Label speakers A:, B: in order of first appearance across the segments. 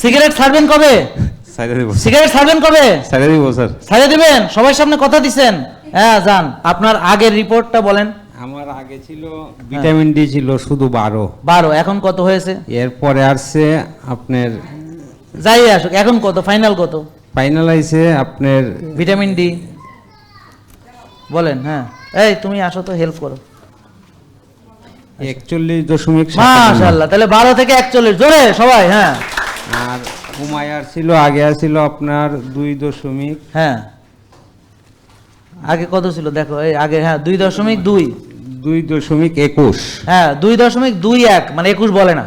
A: Cigarette ছাড়বেন কবে? Cigarette ছাড়বেন কবে?
B: সাইডে দিব স্যার।
A: ছাড়িয়ে দিবেন? সবার সামনে কথা দিছেন। হ্যাঁ যান। আপনার আগের রিপোর্টটা বলেন।
B: আমার আগে ছিল ভিটামিন ডি ছিল শুধু বারো।
A: বারো। এখন কত হয়েছে?
B: এরপরে আসছে আপনার
A: যাই আসুক এখন কত? ফাইনাল কত?
B: ফাইনাল আইছে আপনার
A: ভিটামিন ডি। বলেন হ্যাঁ। এই তুমি আসো তো হেল্প করো।
B: একচল্লিশ দশমিক
A: মাশাল্লাহ তাহলে বারো থেকে একচল্লিশ। জোরে সবাই হ্যাঁ।
B: আর হুমায়ার ছিল আগে ছিল আপনার দুই দশমিক
A: হ্যাঁ। আগে কত ছিল? দেখো এই আগে হ্যাঁ দুই দশমিক দুই।
B: দুই দশমিক একুশ।
A: হ্যাঁ দুই দশমিক দুই এক মানে একুশ বলে না।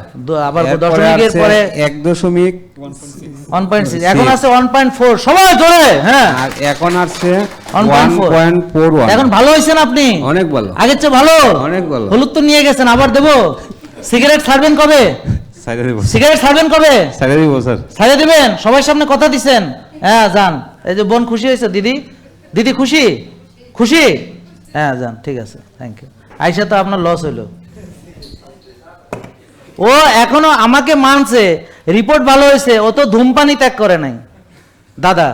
A: আবার দশমিকের পরে
B: এক দশমিক
A: ওয়ান পয়েন্ট সিক্স এখন। আছে ওয়ান পয়েন্ট ফোর সবাই জোরে হ্যাঁ।
B: আর এখন আসছে ওয়ান পয়েন্ট ফোর
A: এখন ভালো হয়েছেন আপনি?
B: অনেক ভালো।
A: আগের চেয়ে ভালো?
B: অনেক ভালো।
A: হলুদ তো নিয়ে গেছেন আবার দেবো। সিগারেট ছাড়বেন কবে?
B: সাইডে দিব।
A: সিগারেট ছাড়বেন কবে
B: সাইডে দিব স্যার।
A: ছাড়িয়ে দিবেন? সবার সামনে কথা দিছেন। হ্যাঁ যান। এই যে বোন খুশি হয়েছে দিদি। দিদি খুশি? খুশি? হ্যাঁ যান ঠিক আছে থ্যাংক ইউ আইসা তো আপনার লস হইল। ও এখনও আমাকে মানছে। রিপোর্ট ভালো হয়েছে ও তো ধূমপানি ত্যাগ করে নাই। দাদা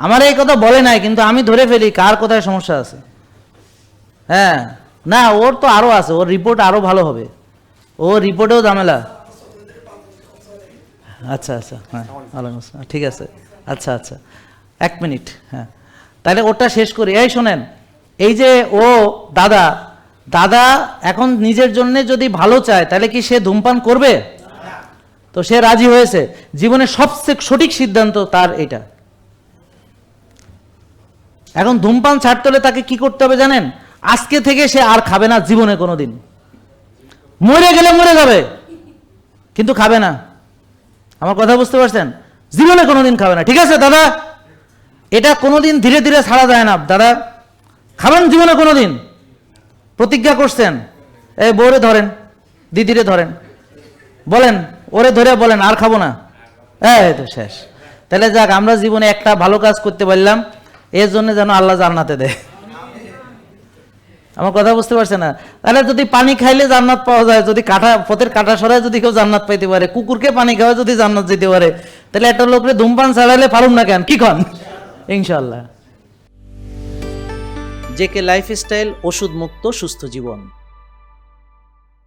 A: আমার এই কথা বলে নাই কিন্তু আমি ধরে ফেলি কার কোথায় সমস্যা আছে? হ্যাঁ না ওর তো আরও আছে ওর রিপোর্ট আরও ভালো হবে। ও রিপোর্টেও ঝামেলা। আচ্ছা আচ্ছা হ্যাঁ ওয়ালাইকুম আসসালাম। ঠিক আছে। আচ্ছা আচ্ছা। এক মিনিট হ্যাঁ। তাহলে ওটা শেষ করি। এই শোনেন, এই যে ও দাদা দাদা এখন নিজের জন্য যদি ভালো চায়, তাহলে কি সে ধূমপান করবে? তো সে রাজি হয়েছে। জীবনের সবচেয়ে সঠিক সিদ্ধান্ত তার এটা। এখন ধূমপান ছাড়তে হলে তাকে কি করতে হবে জানেন? আজকে থেকে সে আর খাবে না জীবনে কোনোদিন। মরে গেলে মরে যাবে, কিন্তু খাবে না। আমার কথা বুঝতে পারছেন? জীবনে কোনোদিন খাবে না, ঠিক আছে দাদা? এটা কোনোদিন ধীরে ধীরে ছাড়া যায় না। দাদা, খাবেন জীবনে কোনোদিন? প্রতিজ্ঞা করছেন? এই বউরে ধরেন, দিদিরে ধরেন। বলেন, ওরে ধরে বলেন, আর খাব না। এই তো শেষ। তাহলে যাক, আমরা জীবনে একটা ভালো কাজ করতে পারলাম, এর জন্য যেন আল্লাহ জান্নাতে দেয়। আমার কথা বুঝতে পারছে না? তাহলে যদি পানি খাইলে জান্নাত পাওয়া যায়, যদি কাঁটা, পথের কাঁটা সরায় যদি কেউ জান্নাত পাইতে পারে, কুকুরকে পানি খাওয়া যদি জান্নাত যেতে পারে, তাহলে একটা লোকরে ধূমপান ছাড়াইলে পারুম না কেন? কি কন? ইনশাল্লাহ জেকে লাইফস্টাইল ওষুধ মুক্ত সুস্থ জীবন।